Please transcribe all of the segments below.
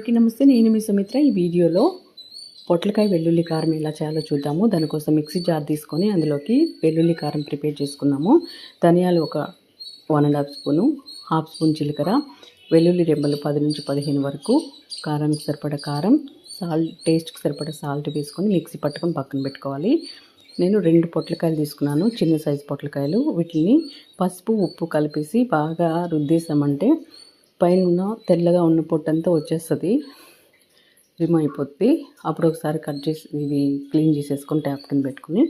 అందరికీ నమస్తే. నేను మీ సుమిత్ర. ఈ వీడియోలో పొట్లకాయ వెల్లుల్లి కారం ఎలా చేయాలో చూద్దాము. దానికోసం మిక్సీ జార్ తీసుకొని అందులోకి వెల్లుల్లి కారం ప్రిపేర్ చేసుకున్నాము. ధనియాలు ఒక one and half spoon half spoon జీలకర్ర వెల్లుల్లి రెబ్బలు పది నుంచి పదిహేను వరకు కారానికి సరిపడ కారం సాల్ట్ టేస్ట్కి సరిపడ సాల్ట్ వేసుకొని మిక్సీ పట్టుకొని పక్కన పెట్టుకోవాలి. నేను రెండు పొట్లకాయలు తీసుకున్నాను చిన్న సైజు పొట్లకాయలు. వీటిని పసుపు ఉప్పు కలిపేసి బాగా రుద్దేసామంటే పైన తెల్లగా ఉన్న పొట్టంతా వచ్చేస్తుంది. రిమూవ్ అయిపోద్ది. అప్పుడు ఒకసారి కట్ చేసి ఇవి క్లీన్ చేసేసుకొని ట్యాప్ కింద పెట్టుకుని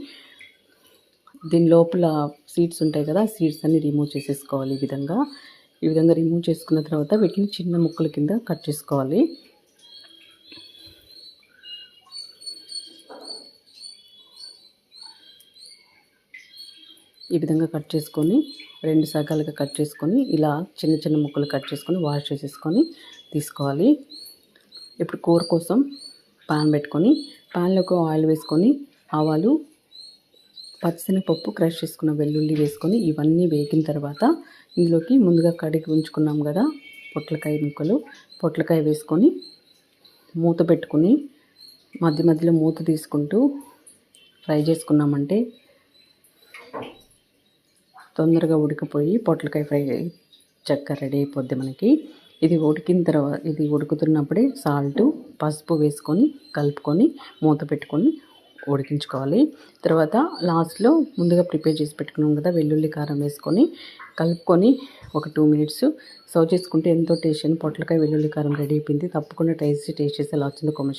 దీని లోపల సీడ్స్ ఉంటాయి కదా సీడ్స్ అన్ని రిమూవ్ చేసేసుకోవాలి ఈ విధంగా. ఈ విధంగా రిమూవ్ చేసుకున్న తర్వాత వీటిని చిన్న ముక్కల కింద కట్ చేసుకోవాలి. ఈ విధంగా కట్ చేసుకొని రెండు సగాలుగా కట్ చేసుకొని ఇలా చిన్న చిన్న ముక్కలు కట్ చేసుకొని వాష్ చేసేసుకొని తీసుకోవాలి. ఇప్పుడు కూర కోసం పాన్ పెట్టుకొని పాన్లోకి ఆయిల్ వేసుకొని ఆవాలు పచ్చిశనగపప్పు క్రష్ చేసుకున్న వెల్లుల్లి వేసుకొని ఇవన్నీ వేగిన తర్వాత ఇందులోకి ముందుగా కడిగి ఉంచుకున్నాం కదా పొట్లకాయ ముక్కలు. పొట్లకాయ వేసుకొని మూత పెట్టుకొని మధ్య మధ్యలో మూత తీసుకుంటూ ఫ్రై చేసుకున్నామంటే తొందరగా ఉడికిపోయి పొట్లకాయ ఫ్రై చక్కగా రెడీ అయిపోద్ది మనకి. ఇది ఉడికిన తర్వాత ఇది ఉడుకుతున్నప్పుడే సాల్ట్ పసుపు వేసుకొని కలుపుకొని మూత పెట్టుకొని ఉడికించుకోవాలి. తర్వాత లాస్ట్లో ముందుగా ప్రిపేర్ చేసి పెట్టుకున్నాం కదా వెల్లుల్లి కారం వేసుకొని కలుపుకొని ఒక టూ మినిట్స్ సర్వ్ చేసుకుంటే ఎంతో టేస్ట్ అని పొట్లకాయ వెల్లుల్లి కారం రెడీ అయిపోయింది. తప్పకుండా టేస్ట్ టేస్ట్ చేసి ఎలా వచ్చిందో